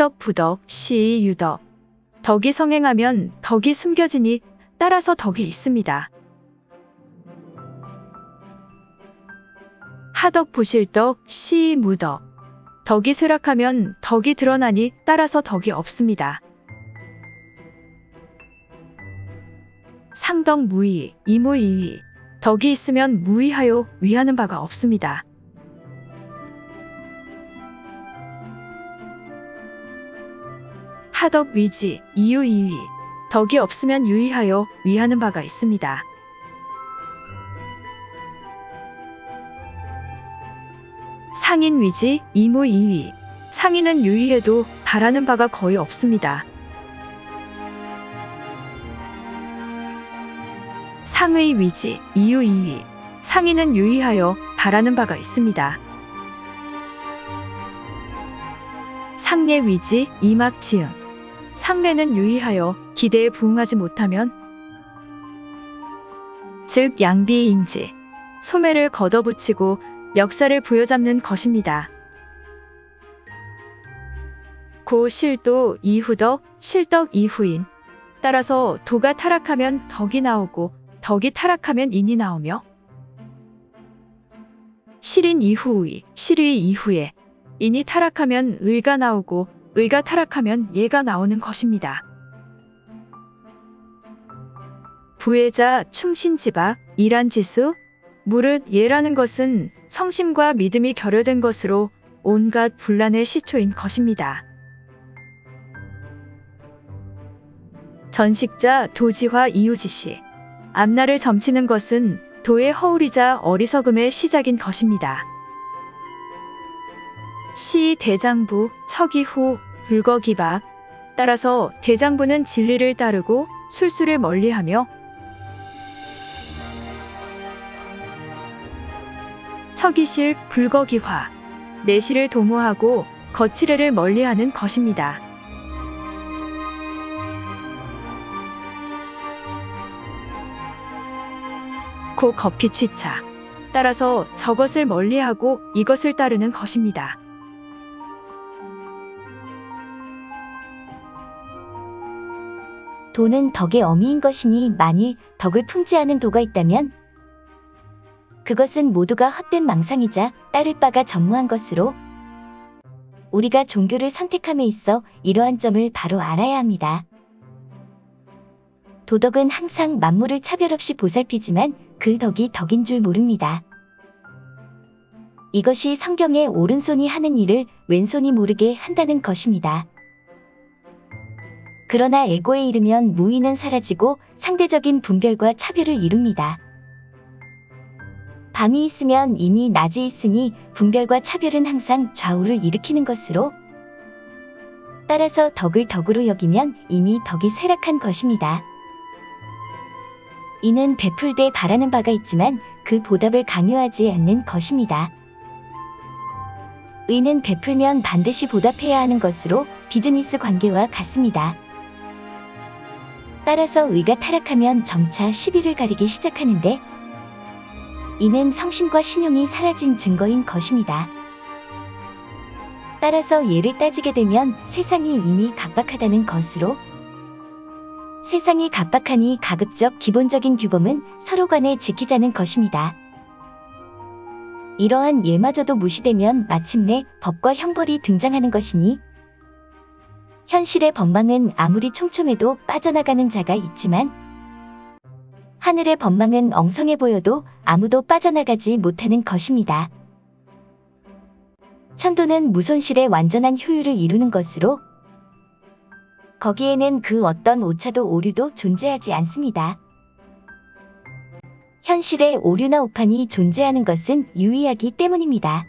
상덕 부덕 시 유덕 덕이 성행하면 덕이 숨겨지니 따라서 덕이 있습니다. 하덕 보실덕 시 무덕 덕이 쇠락하면 덕이 드러나니 따라서 덕이 없습니다. 상덕 무위 이무이위 덕이 있으면 무위하여 위하는 바가 없습니다. 하덕 위지 이유 이위 덕이 없으면 유의하여 위하는 바가 있습니다. 상인 위지 이무 이위 상인은 유의해도 바라는 바가 거의 없습니다. 상의 위지 이유 이위 상인은 유의하여 바라는 바가 있습니다. 상례 위지 이막 지음 상례는 유의하여 기대에 부응하지 못하면 즉 양비인지 소매를 걷어붙이고 멱살을 부여잡는 것입니다. 고 실도 이후덕 실덕 이후인 따라서 도가 타락하면 덕이 나오고 덕이 타락하면 인이 나오며 실인 이후의 실의 이후에 인이 타락하면 의가 나오고 의가 타락하면 예가 나오는 것입니다. 부혜자 충신지박 이란지수 무릇 예라는 것은 성심과 믿음이 결여된 것으로 온갖 분란의 시초인 것입니다. 전식자 도지화 이유지시 앞날을 점치는 것은 도의 허울이자 어리석음의 시작인 것입니다. 시 대장부 척이후 불거기박 따라서 대장부는 진리를 따르고 술수를 멀리하며 척이실 불거기화 내실을 도모하고 거칠애를 멀리하는 것입니다. 고 거피 취차 따라서 저것을 멀리하고 이것을 따르는 것입니다. 도는 덕의 어미인 것이니 만일 덕을 품지 않은 도가 있다면 그것은 모두가 헛된 망상이자 따를 바가 전무한 것으로 우리가 종교를 선택함에 있어 이러한 점을 바로 알아야 합니다. 도덕은 항상 만물을 차별 없이 보살피지만 그 덕이 덕인 줄 모릅니다. 이것이 성경에 오른손이 하는 일을 왼손이 모르게 한다는 것입니다. 그러나 에고에 이르면 무의는 사라지고 상대적인 분별과 차별을 이룹니다. 밤이 있으면 이미 낮이 있으니 분별과 차별은 항상 좌우를 일으키는 것으로 따라서 덕을 덕으로 여기면 이미 덕이 쇠락한 것입니다. 이는 베풀되 바라는 바가 있지만 그 보답을 강요하지 않는 것입니다. 의는 베풀면 반드시 보답해야 하는 것으로 비즈니스 관계와 같습니다. 따라서 의가 타락하면 점차 시비를 가리기 시작하는데 이는 성심과 신용이 사라진 증거인 것입니다. 따라서 예를 따지게 되면 세상이 이미 각박하다는 것으로 세상이 각박하니 가급적 기본적인 규범은 서로 간에 지키자는 것입니다. 이러한 예마저도 무시되면 마침내 법과 형벌이 등장하는 것이니 현실의 법망은 아무리 촘촘해도 빠져나가는 자가 있지만 하늘의 법망은 엉성해 보여도 아무도 빠져나가지 못하는 것입니다. 천도는 무손실의 완전한 효율을 이루는 것으로 거기에는 그 어떤 오차도 오류도 존재하지 않습니다. 현실에 오류나 오판이 존재하는 것은 유의하기 때문입니다.